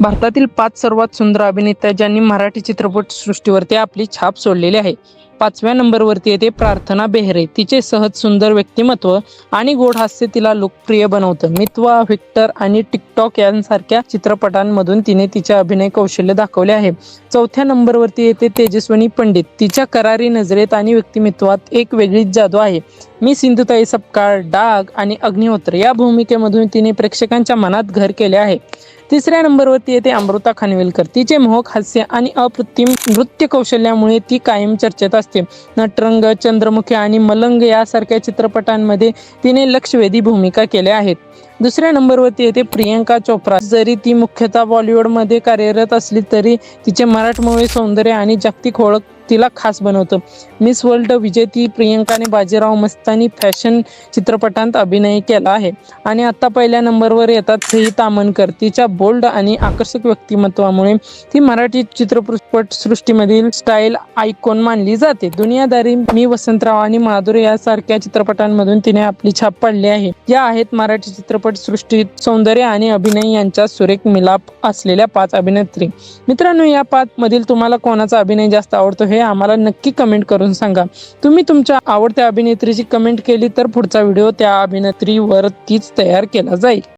भारतातील पाच सर्वात सुंदर अभिनेत्या ज्यांनी मराठी चित्रपटसृष्टीवरती आपली छाप सोडलेली आहे. पाचव्या नंबरवरती येते प्रार्थना बेहरे. तिचे सहज सुंदर व्यक्तिमत्व आणि गोड हास्य तिला लोकप्रिय बनवतं. मित्वा व्हिक्टर आणि टिकटॉक यांसारख्या चित्रपटांमधून तिने तिचे अभिनय कौशल्य दाखवले आहे. चौथ्या नंबरवरती येते तेजस्विनी पंडित. तिच्या करारी नजरेत आणि व्यक्तिमत्वात एक वेगळीच जादू आहे. मी सिंधुताई सपकाळ डाग आणि अग्निहोत्र या भूमिकेमधून तिने प्रेक्षकांच्या मनात घर केले आहे. तिसऱ्या नंबरवरती येते अमृता खानविलकर. तिचे मोहक हास्य आणि अप्रतिम नृत्य कौशल्यामुळे ती कायम चर्चेत असते. नटरंग चंद्रमुखी आणि मलंग यासारख्या चित्रपटांमध्ये तिने लक्षवेधी भूमिका केल्या आहेत. दुसऱ्या नंबरवरती येते प्रियंका चोप्रा. जरी ती मुख्यतः बॉलिवूडमध्ये कार्यरत असली तरी तिचे मराठमोळे सौंदर्य आणि जागतिक ओळख तिला खास बनवतं. मिस वर्ल्ड विजेती प्रियंकाने बाजीराव मस्तानी फॅशन चित्रपटांत अभिनय केला आहे. आणि आता पहिल्या नंबरवर येतात सई तामनकर तिच्या बोल्ड आणि आकर्षक व्यक्तिमत्वामुळे ती मराठी चित्रपट सृष्टीमधील स्टाईल आयकॉन मानली जाते. दुनियादारी मी वसंतराव आणि माधुरी यासारख्या चित्रपटांमधून तिने आपली छाप पाडली आहे. या आहेत मराठी चित्रपट सृष्टीत सौंदर्य आणि अभिनय यांचा सुरेख मिलाप असलेल्या पाच अभिनेत्री. मित्रांनो या पाच मधील तुम्हाला कोणाचा अभिनय जास्त आवडतो हे आम्हाला नक्की कमेंट करून सांगा. तुम्ही तुमच्या आवडत्या अभिनेत्रीची कमेंट केली तर पुढचा व्हिडिओ त्या अभिनेत्रीवर तीच तयार केला जाईल.